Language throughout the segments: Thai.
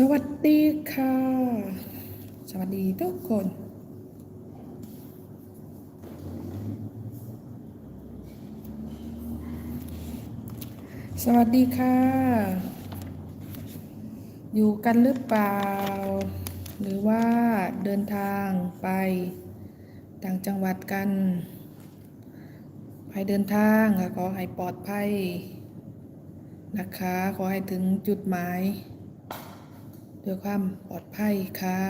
สวัสดีค่ะ สวัสดีทุกคน สวัสดีค่ะ อยู่กันหรือเปล่า หรือว่าเดินทางไปต่างจังหวัดกันให้เดินทางค่ะขอให้ปลอดภัยนะคะ ขอให้ถึงจุดหมาย ด้วยความปลอดภัยค่ะ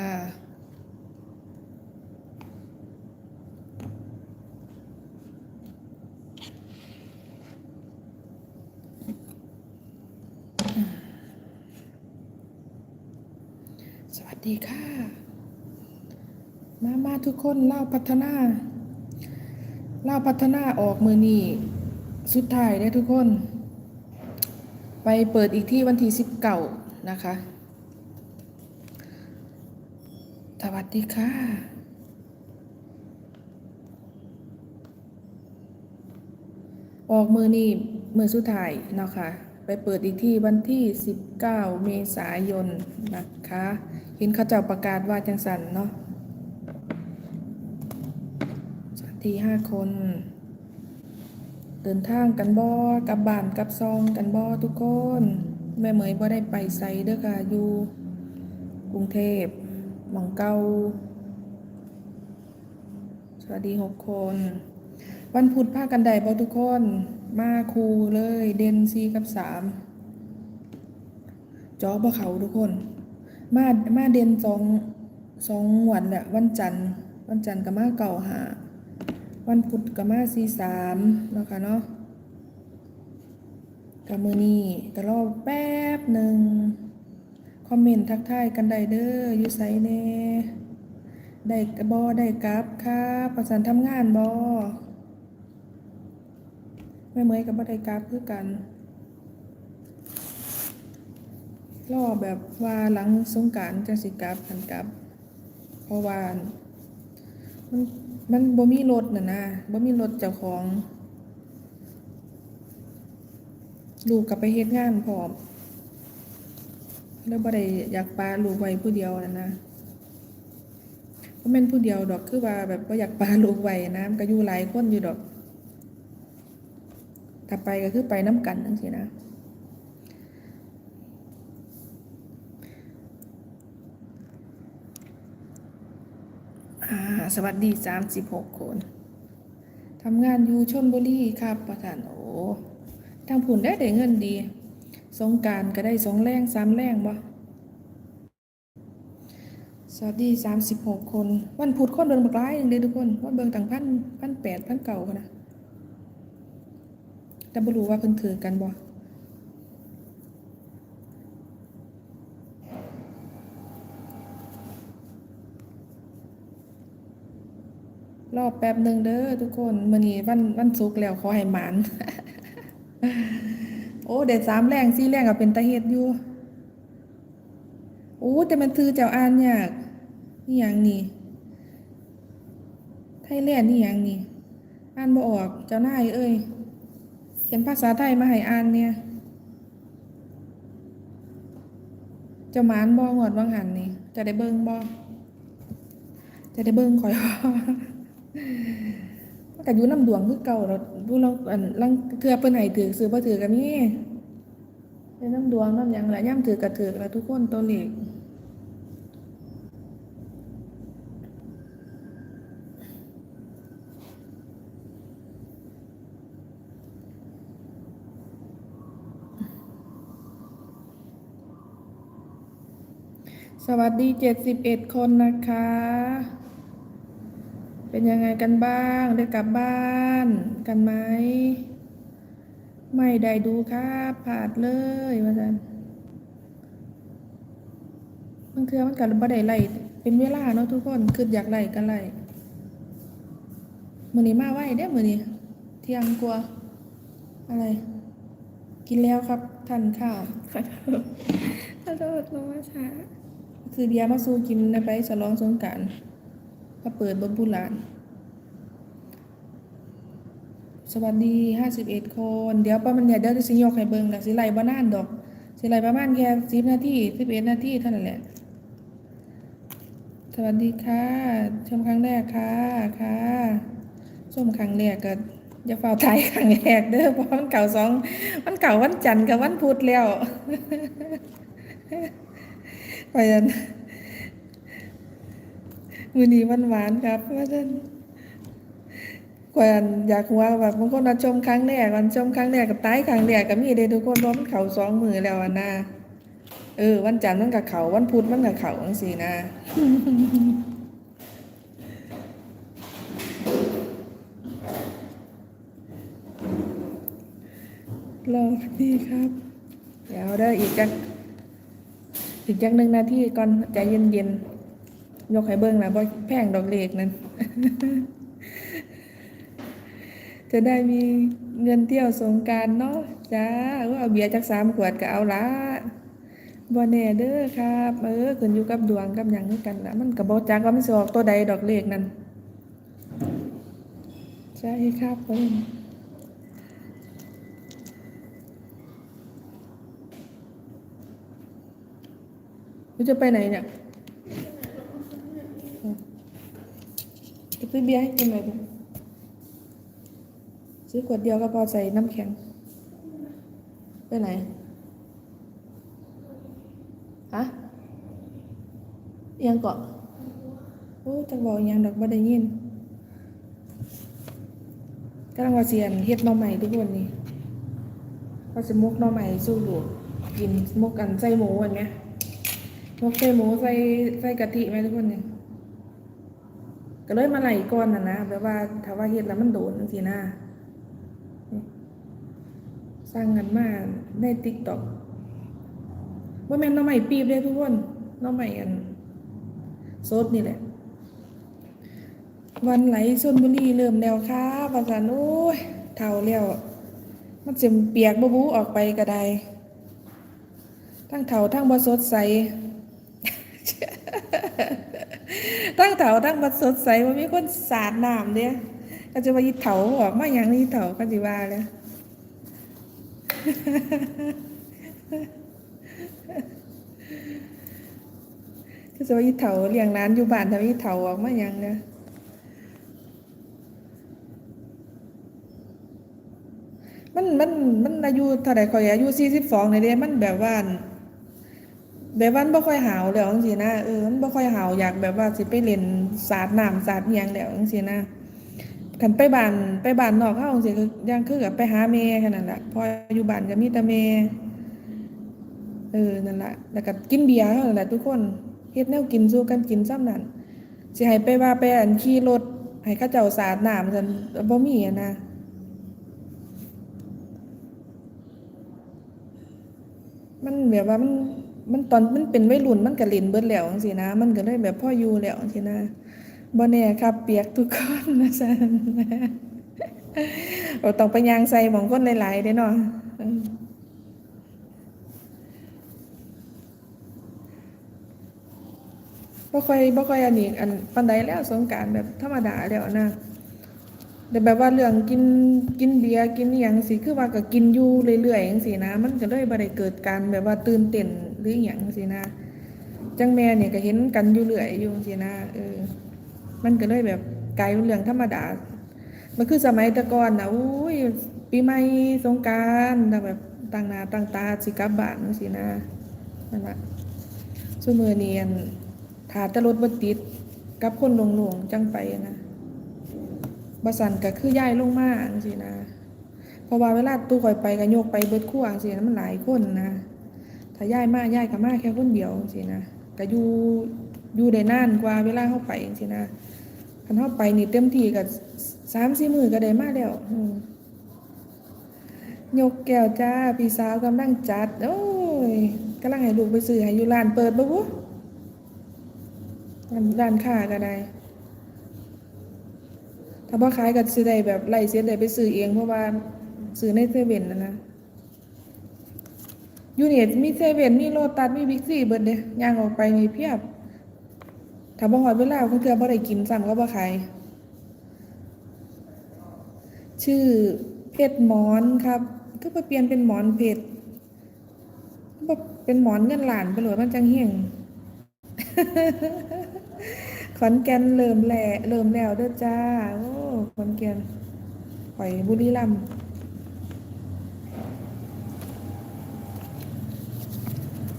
สวัสดีค่ะ มามาทุกคนเล่าพัฒนาเล่าพัฒนาออกมือนี่สุดท้ายได้ทุกคน ไปเปิดอีกที่วันที่สิบเก่านะคะ สวัส ดีค่ะออกมือนี่มือสุดท้ายเนาะค่ะไปเปิดอีกที่วันที่ 19 เมษายนนะคะ เห็นเขาเจ้าประกาศว่าจังสันเนาะสวัสดีห้าคน เดินทางกันบ่กับบ้านกับซองกันบ่ทุกคน แม่เหมยบ่ได้ไปไซเด้อค่ะอยู่กรุงเทพ มองเกาสวัสดีหกคน วันพุธพากันใดบ่ทุกคน มาครูเลย เดนซีกับสามจอบ่เขาทุกคน มามาเดนสองสองวันแหละวันจันทร์ วันจันทร์ก็มาเก่าหา วันพุธก็มาซีสามนะค่ะเนาะกับมือนี้ก็รอแป๊บหนึ่ง คอมเมนต์ทักทายกันได้เด้ออยู่ไสแน่ได้บอได้กราบครับประสานทำงานบอแม่เมยกับบ่ได้กราบคือกันรอแบบว่าหลังสงการจังสิกราบกันกลับเพราะว่ามันมันบ่มีรถน่ะนะบ่มีรถเจ้าของ ลูกกลับไปเฮ็ดงานพร้อม แล้วบ่ได้อยากปลาลูกไว้ผู้เดียวนะนะบ่แม่นผู้เดียวดอกคือว่าแบบบ่อยากปลาลูกไว้นะมันก็อยู่หลายคนอยู่ดอกถ้าไปก็คือไปน้ำกันจังซี่นะอาสวัสดี36คนทำงานอยู่ชนบุรีครับประธานโอ้ทางผุนได้ได้เงินดี สงการก็ได้สองแรงสามแรงบ่สวัสดีสามสิบหกคน วันพุธคนเบิ่งบักร้ายหนึ่งเด้ทุกคนว่าเบิ่งต่างพันพันแปดพันเก่าคนนะแต่บ่รู้ว่าเพิ่นถือกันบ่รอบแป๊บหนึ่งเด้อทุกคนมื้อนี้วันวันศุกแล้วขอให้หมาน โอ้เด็ดสามแรงสี่แรงก็เป็นตาเฮ็ดอยู่โอ้แต่มันคือเจ้าอ่านยากนี่อย่างนี่ไทยแลนด์นี่อย่างนี่อ่านบ่ออกเจ้านายเอ้ยเขียนภาษาไทยมาให้อ่านเนี่ยจ้าหมานบ่งอดวังหันนี่จะได้เบิ่งบ่จะได้เบิ่งข่อยบ่ ก็อยู่น้ำดวงคือเก่าแล้วผู้เราอันลังเทื่อเพิ่นให้ถือซื้อบ่ถือก็มีเป็นน้ำดวงน้ำหยังละย่ำถือก็ถือละทุกคนตัวเลขสวัสดี 71 คนนะคะ เป็นยังไงกันบ้าง ได้กลับบ้านกันไหม ไม่ได้ดูครับผาดเลยว่าจันบางเทื่อมันกันบ่ได้ไล่เป็นเวลาเนาะทุกคนคืออยากไล่กันไล่มื้อนี้มาไว้เด้อมื้อนี้เที่ยงกว่าอะไร กินแล้วครับทานข้าวขอโทษขอโทษน้องว่าช้าคือเบียร์มาสู้กินนะไปฉลองสงกราร ก็เปิดบนบุราน สวัสดีห้าสิบเอ็ดคน เดี๋ยวป้ามันเนี่ยเดี๋ยวจะสิยกให้เบิ่งแล้วสิไล่บ่นานดอก สิไรประมาณแค่สิบนาทีสิบเอ็ดนาทีเท่านั้นแหละ สวัสดีค่ะ ชมครั้งแรกค่ะค่ะชมครั้งแรกก็อย่าเฝ้าไทยครั้งแรกเด้อเพราะมันเก่าสองมันเก่าวันจันทร์กับวันพุธแล้วเพราะฉะนั้น มือนี้วันหวานครับเพราะฉะนั้นกว่าอยากว่าแบบบางคนมาชมครั้งแรกวันชมครั้งแรกกับตายครั้งแรกก็มีเด้ทุกคนราะมันเข่าสองมือแล้วนะเออ วันจันทร์มันกับเขาวันพุธมันกับเขาจังซี่นะรอดีครับ เดี๋ยวได้อีกจักอีกจักหนึ่งนาทีก่อนใจเย็นๆ ยกให้เบิ้งนะเพราะแพงดอกเล็กนั่นจะได้มีเงินเที่ยวสงการเนาะจ้าว่าเอาเบียร์จักสามขวดก็เอาละบ่แน่เด้อครับ เออขึ้นอยู่กับดวงกับหยังคือกันละมันก็บ่จักว่ามันสิออกตัวใดดอกเลขนั่นใช่ครับผมจะไปไหนเนี่ย จะซื้อเบียร์ให้กินหน่อยดิซื้อขวดเดียวก็พอใส่น้ำแข็ง ไปไหน ฮะยังเกาะโอ้จักบอกยังดอกบ่ได้ยินกำลังว่าเสียนเฮ็ดน่อใหม่ทุกคนนี่ว่าจะมุกน่อใหม่สู้ลูกินมุกกันใส่หมูอันเนี้ยนกใส่หมูใส่ใส่กะทิไหมทุกคนเนี่ย ก็เลยมาไหลก่อนนะนะแบบว่าถ้าว่าเฮ็ดแล้วมันโดนจังซี่นะสร้างกันมาในติ๊กต็อกว่าแม่นน้องใหม่ปีบเลยทุกคนน้องใหม่อันโซดนี่แหละ วันไหลชนบุรีเริ่มแล้วค่ะภาษาโอ้ยเท่าแล้วมันจะเปียกบบูออกไปก็ได้ ทั้งเท่าทั้งบ่สดใส ทั้งเถาทั้งบัดสดใสว่ามีคนสาดน้ำเนี่ยก็จะมายิเถาออกมาอย่างนี้เถาก็จิว่าเลยก็จะมายิเถาเลี้ยงร้านอยู่บ้านทำยิเถาออกมาอย่างเนี่ยมันมันมันอายุเท่าไหร่คอยอายุสี่สิบสองเลยเด้มันแบบว่า แบบว่ามันบ่ค่อยหาวแล้วจังซี่นะเออมันบ่ค่อยหาวอยากแบบว่าสิไปเล่นสาดน้ำสาดอิหยังแล้วจังซี่นะคันไปบ้านไปบ้านนอกเฮาจังซี่คือยังคือกับไปหาแม่แค่นั้นล่ะพออยู่บ้านก็มีแต่แม่เออนั่นล่ะแล้วก็กินเบียร์เท่านั้นแหละทุกคนเฮ็ดแนวกินสู้กันกินซ้ำนั่นสิให้ไปว่าไปอันขี่รถให้เขาเจ้าสาดน้ำซั่นบ่มีอะนะมันแบบว่ามัน มันตอนมันเป็นวัยรุ่นมันก็เล่นเบิดแล้วจังซี่นะ มันก็เลยแบบพ่ออยู่แล้วจังซี่นะบ่แน่ครับ เปียกทุกคนนะซั่นเราต้องไปยางใส่หมองคนหลายๆเด้เนาะเออบ่ค่อยบ่ค่อยอันนี้อันปานใดแล้วสงกานต์แบบธรรมดาแล้วนะแต่แบบว่าเรื่องกินกินเบียร์กินอย่างสิคือว่าก็กินอยู่เรื่อยๆจังซี่นะ มันก็เลยบ่ได้เกิดการแบบว่าตื่นเต้น รืออหยังจังซี่นะ จังแม่เนี่ยก็เห็นกันอยู่เรื่อยอยู่จังซี่นะเออ มันก็เลยแบบกลายเป็นเรื่องธรรมดา มันคือสมัยต่ก่อนนะอุ้ยปีใหม่สงกานต์แต่แบบต่างนาต่างตาสิกับบ้านจังซี่นะนั่นล่ะซุมื้อนี้อันถาต่รถบติดกับคนหลงๆจังไปนะบสันก็คือย้ายลงมาจังซี่นะ เพราะว่าเวลาตู้ข่อยไปก็โยกไปเบิดคู่จังซี่นะมันหลายคนนะ ถ้าย้ายมาย้ายก็มาแค่คนเดียวจังซี่นะก็อยู่อยู่ได้นานกว่าเวลาเฮาไปจังซี่นะคันเฮาไปนี่เต็มที่ก็3-4มื้อก็ได้มาแล้วยกแก้วจ้าพี่สาวกำลังจัด โอ้ยกำลังให้ลูกไปซื้อให้อยู่ร้านเปิดบ่บุร้านร้านค้าก็ได้ถ้าบ่อขายก็สิได้แบบไล่เสียได้ไปซื้อเองเพราะว่าซื้อในเซเว่นนะนะ ยู่นี่มีเซเว่นมีโลตัสมีบิ๊กซีเบิร์ดเด้ย่างออกไปนี่เพียบถ้าบ่ฮอดเวลาเพิ่นคือบ่ได้กินซ้ำก็บ่ขายชื่อเพชรหมอนครับ ก็มาเปลี่ยนเป็นหมอนเพชรเป็นหมอนเงินหลานไปเลยมันจังเฮียงขอนแก่นเริ่มแหล่เริ่มแล้วเด้อจ้า โอ้ขอนแก่นข่อยบุรีรัมย์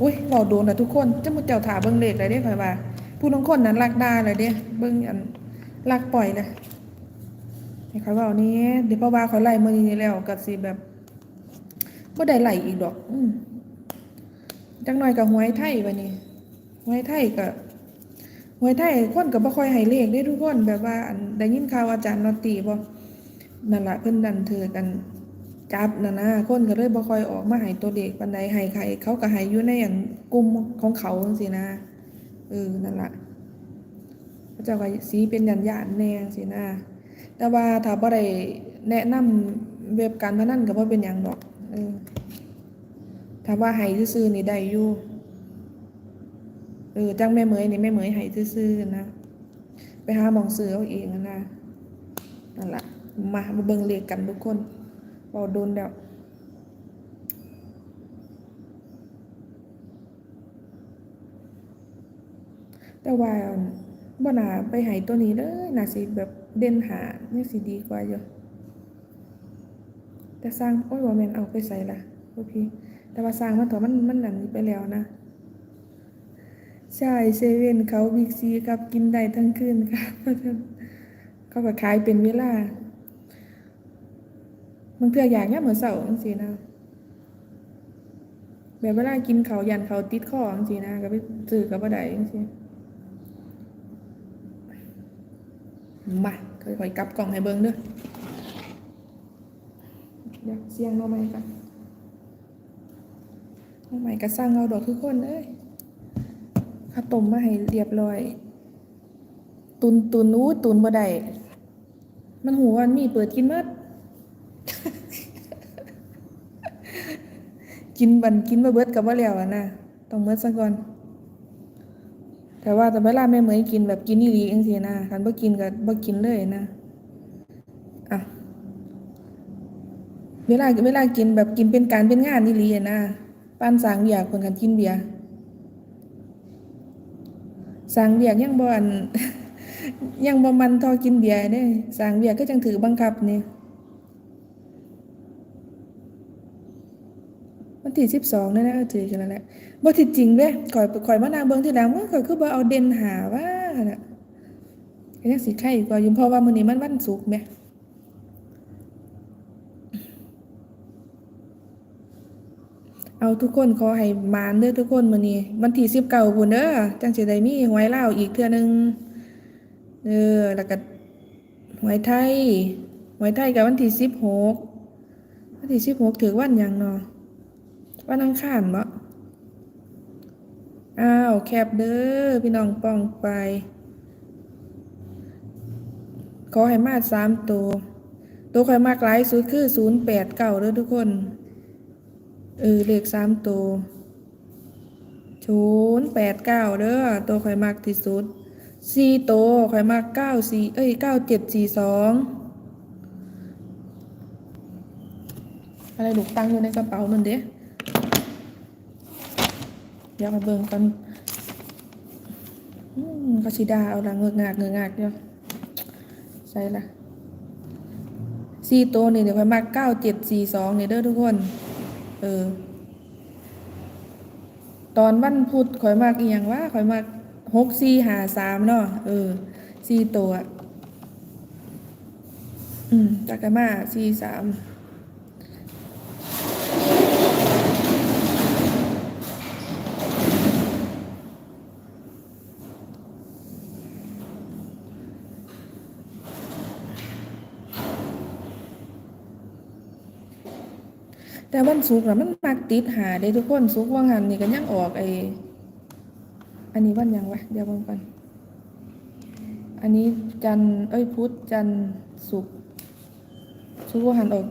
อุ้ยเราโดนนะทุกคนจะมุเจ้าถาเบิ่งเลขเลยเด้ข่อยว่า ผู้น้องคนนั้นลักดาเลยเด้เบิ่งอันลักปล่อยเลยให้ข่อยว่านี้เดี๋ยวเพราะว่าข่อยไล่มื้อนี้แล้วก็สิแบบบ่ได้ไหลอีกดอก อืจังหน่อยก็หวยไทยบัดนี้หวยไทยก็หวยไทยคนก็บ่ค่อยให้เลขได้ทุกคนแบบว่าอันได้ยินข่าวอาจารย์นอตีบ่นั่นแหละเพิ่นดันถือกัน จับนั่นนะคนก็เลยบ่คอยออกมาให้ตัวเลขปานใดให้ใครเขาก็ให้อยู่ในอันกลุ่มของเขาจังซี่นะเออนั่นล่ะเขาเจ้าก็สีเป็นยันยานแนงซี่นะแต่ว่าถ้าบ่ได้แนะนำเว็บการพนันก็บ่เป็นหยังดอกเออถ้าว่าให้ซื่อๆนี่ได้อยู่เออจังแม่เหมยนี่แม่เหมยให้ซื่อๆนะไปหาหมองซื้อเอาเองนะนะนั่นแหละมามาเบิ่งเลขกันทุกคน เบาโดนแล้วแต่ว่าบ่น่าไปให้ตัวนี้เลยน่าสิแบบเด่นหานี่สิดีกว่าอยู่แต่สร้างโอ้ยว่าแมนเอาไปใส่ละโอเคแต่ว่าสร้างมันถอมันมันหนั่นนี่ไปแล้วนะใช่เซเว่นเขาบิ๊กซีครับกินได้ทั้งคืนครับเขาก็ขายเป็นเวลา บางเทื่ออยากเนี่ยเหมือนเสาร์จังซี่นะแบบเวลากินเขายันเขาติดคอจังซี่นะก็ไปซื้อกับบ่ได้จังซี่มาค่อยๆกลับกล่องให้เบิ่งเด้อเดี๋ยวเสียงเอาใหม่กันเอาใหม่ก็สร้างเอาดอกทุกคนเอ้ยข้าต้มมาให้เรียบร้อย ตุนตุนอู้ตุนบ่ได้มันหูวันมีเปิดกินหมด กินบันกินมาเบิดกับว่าแล้วอะนะต้องเมิดซะก่อน แต่ว่าแต่เวลาแม่เหมยกินแบบกินนี่ลีเองสินะคันบ่กินก็บ่กินเลยนะอะเวลาเวลากินแบบกินเป็นการเป็นงานนี่ลีนะปานสางเบียร์คนกันกินเบียร์สั่งเบียกยังบ่อันยังบ่มันทอกินเบียร์เด้สั่งเบียกก็จังถือบังคับนี่ วันที่12นั่นนะเออถือกันแล้วแหละบ่ที่จริงเด้ข่อยข่อยมานั่งเบิ่งทีหลังว่าข่อยคือบ่เอาเด่นหาว่าน่ะยังสิไข่กว่ายู่เพราะว่ามื้อนี้มันวันศุกร์แหมเอาทุกคนขอให้มานเด้อทุกคนมื้อนี้วันที่19พุ่นเด้อจังสิได้มีหวยลาวอีกเทื่อนึงเออแล้วก็หวยไทยหวยไทยก็วันที่16วันที่16ถือวันยังเนาะ วันอังคารบ่อ้าวแคบเด้อพี่น้องป้องไป ขอให้มาสามตัว ตัวข่อยมากหลายสุดคือศูนย์แปดเก้าเด้อทุกคน เออเลขสามตัวศูนย์แปดเก้าเด้อตัวข่อยมากที่สุดสี่ตัวข่อยมากเก้าสี่เอ้ยเก้าเจ็ดสี่สองอะไรลูกตังอยู่ในกระเป๋ามันเด้ เดี๋ยวมาเบิ่งกันก็สิดาเอาละเงือกงากเงือกงากเดี๋ยวใส่ละสี่ตัวนี่เดี๋ยวข่มากเก้าเจ็ดสี่สองเนี่ยเด้อทุกคน เออ ตอนวันพุธข่อยมากอีหยังว่าข่อยมากหกสี่หาสามเนาะเออสี่ตัว อืมจากกันมาสี่สาม แต่วันศุกร์น่ะมันมักติดหาได้ทุกคนศุกร์ว่างหันนี่ก็ยังออกไออันนี้วันยังวะเดี๋ยวเบิ่งก่อนอันนี้จันเอ้ยพุธจันทร์ศุกร์ศุกร์ว่างหันออก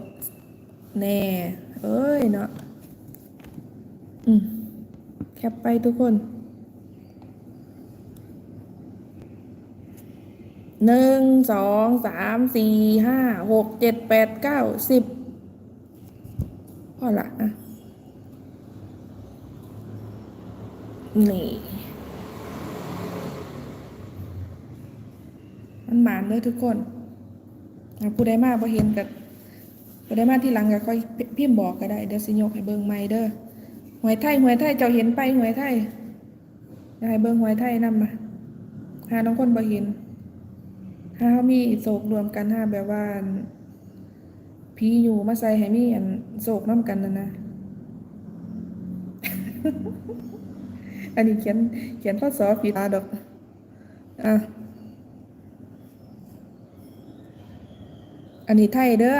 แน่ เอ้ยเนาะอืมแคปไปทุกคนหนึ่งสองสามสี่ห้าหกเจ็ดแปดเก้าสิบ อละนี่มันหมานเลยทุกคนผู้ใดมาพอเห็นกับผู้ใดมาที่หลังก็ค่อยพิมพ์บอกก็ได้ เดี๋ยวสิยกให้เบิ่งใหม่เด้อหวยไทยหวยไทยเจ้าเห็นไปหวยไทยให้เบิ่งหวยไทยนำมาหาน้องคนบ่เห็นหาเขามีโศกรวมกันห้าแบบว่า ผีอยู่มาใส่ให้มีอันโศกน้ำกันนั่นะ อันนี้เขียนเขียนข้อสอบผิดตาดอก อะ อันนี้ไทยเด้อ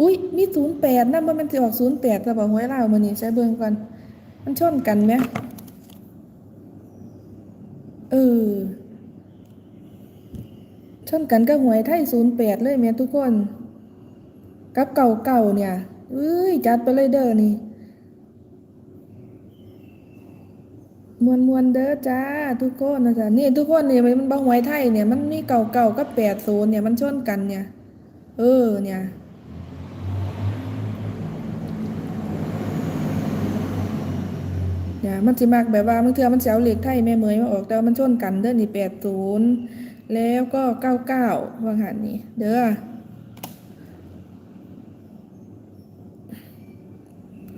อุ้ยมีศูนย์แปดนะมันมันจะออกศูนย์แปดแต่บอกหวยเลามันนี่ใช้เบิ่งก่อน มันชนกันไหมเออ ช นกันกับหวยไทยศูนย์แปดเลยแม่ทุกคน กับเก่าเก่าๆเนี่ยเอ้ยจัดไปเลยเด้อนี่มวนมวนๆเด้อจ้าทุกคนนะจ๊ะนี่ทุกคนเนี่ยมันบ้าหวยไทยเนี่ยมันมีเก่าเก่ากับแปดศูนย์เนี่ยมันชนกันเนี่ย เออเนี่ยเนี่ยมันสิมักแบบว่าบางเทื่อมันเสียวเหล็กไทยแม่เมยมาออกแต่ว่ามันชนกันเด้อนี่แปดศูนย์ แล้วก็เก้าเก้าว่าหันนี่เด้อ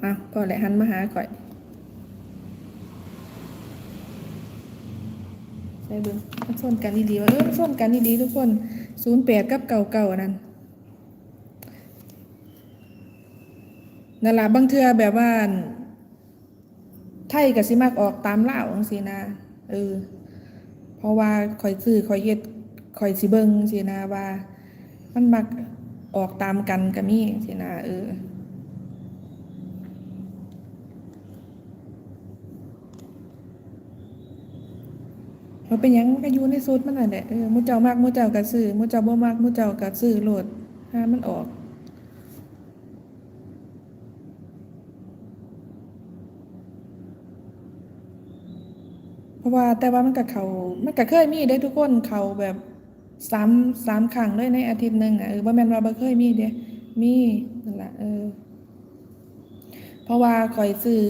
อะพอแหละหันมาหาก่อยใช่เบิ้งมันชนกันดีๆว่าเออมันชนกันดีๆทุกคนศูนย์แปดกับเก่าเก่านั่นนั่นละบางเทือแบบว่า ไทยกับสิมักออกตามเล่าวจังซีนะเออ เพราะว่าข่อยซื้อข่อยเฮ็ดข่อยสิเบิ่งจังซี่นะว่า มันมักออกตามกันก็มีจังซี่นะเออมันเป็นยังก็อยู่ในสูตรมันนั่นแหละเออมูเจ้ามักมูเจ้าก็ซื้อมูเจ้าบ่มักมูเจ้าก็ซื้อโหลดถ้ามันออก ราะว่าแต่ว่ามันก็เขามันก็เคยมีได้ทุกคนเขาแบบสามสามครั้งเลยในอาทิตย์หนึ่งอะเออบ่แม่นว่าบ่เคยมีเด้มีนั่นแหละเออ เพราะว่าข่อยซื้อ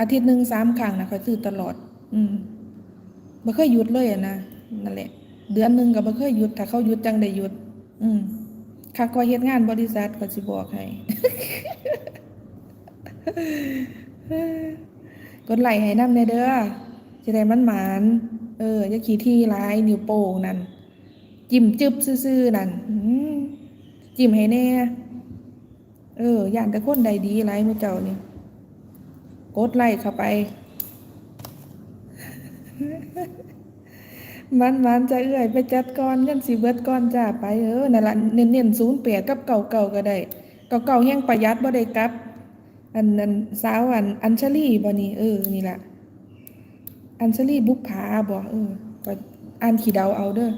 อาทิตย์หนึ่งสามครั้งนะข่อยซื้อตลอด อืมบ่เคยหยุดเลยอะนะนั่นแหละ เดือนหนึ่งก็บ่เคยหยุดถ้าเขาหยุดจังได้หยุด อืมคักข่อยเฮ็ดงานบริษัทข่อยสิบอกให้ กดไลค์ให้นำในเด้อจะได้มันหมานเอออย่าขี้ที่ร้ายนิ้วโป้งนั่นจิ้มจึบซื่อๆนั่นอืมจิ้มให้แน่เออย่านแต่คนใดดีหลายมื้อเจ้านี่กดไลค์เข้าไป มันมันจะเอื้อยไปจัดก่อนเงินสิเบิดก่อนจ้าไปเออนั่นละเน้นๆ08กับเก่าๆก็ได้ เก่าๆแฮงประหยัดบ่ได้กลับ อันนั้นสาวอันอัญชลีบ่นี่เออนี่แหละอัญชลีบุปผาบ่เออก็อ่านขี้เดาเอาเด้อ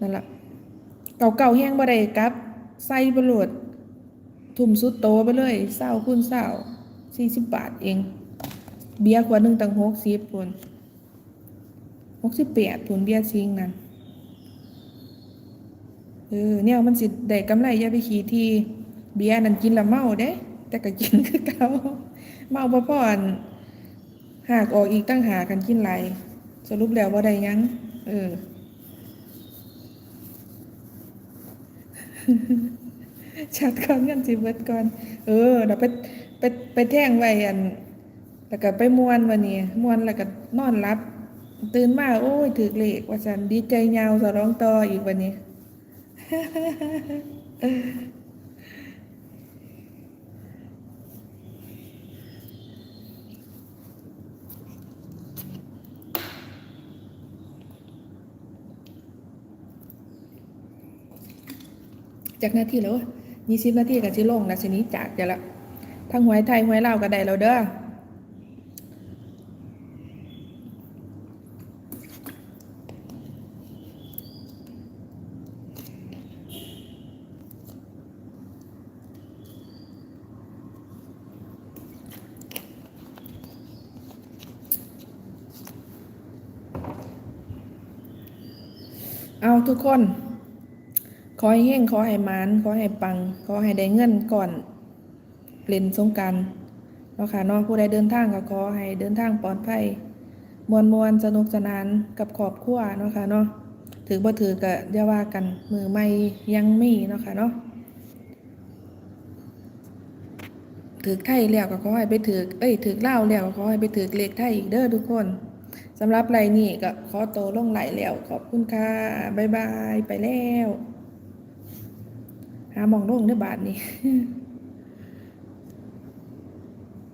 นั่นล่ะเก่าๆแฮงบ่ได้กับใส่บ่โลดทุ่มสุดโตไปเลย20คูณ20 40บบาทเอง เบียร์ขวดหนึ่งตั้ง60พุ่น68พุ่นเบียร์ซิงนั่นเออเนี่ยมันสิได้กำไรอย่าไปขี้ที่เบียร์นั่นกินละเมาเด้ แต่ก็กินคือเก่าเมาบ่พออันหากออกอีกตั้งหากันกินหลายสรุปแล้วบ่าได้ยัง เออ ชัดก่อนกันสิเบิดก่อน เออเดี๋ยวไปไปไปแท่งไว้อันแล้วก็ไปมวนวันนี้มวนแล้วก็นอนรับ ตื่นมาโอ้ยถือเลขว่าสันดีใจยาวสร้องต่ออีกวันนี้ จากนาทีแล้วยี่สิบนาทีกับชิลงนะชนี้จากจะละทั้งหวยไทยหวยลาวก็ได้แล้วเด้อเอาทุกคน ขอให้เฮงขอให้มานขอให้ปัง ขอให้ได้เงินก่อนเล่นสงการเนาะค่ะเนาะผู้ใดเดินทางก็ขอให้เดินทางปลอดภัยมวนมวนสนุกสนานกับครอบครัวเนาะค่ะเนาะถือบ่ถือก็อย่าว่ากันมือใหม่ยังมีเนาะค่ะเนาะถือไทยแล้วก็ขอให้ไปถือเอ้ยถือเลาแล้วก็ขอให้ไปถือเลขไทยอีกเด้อทุกคนสำหรับไรนี่ก็ขอโตลงไหลแล้วขอบคุณค่ะบ๊ายบายไปแล้วามองโล่งได้บาทนี่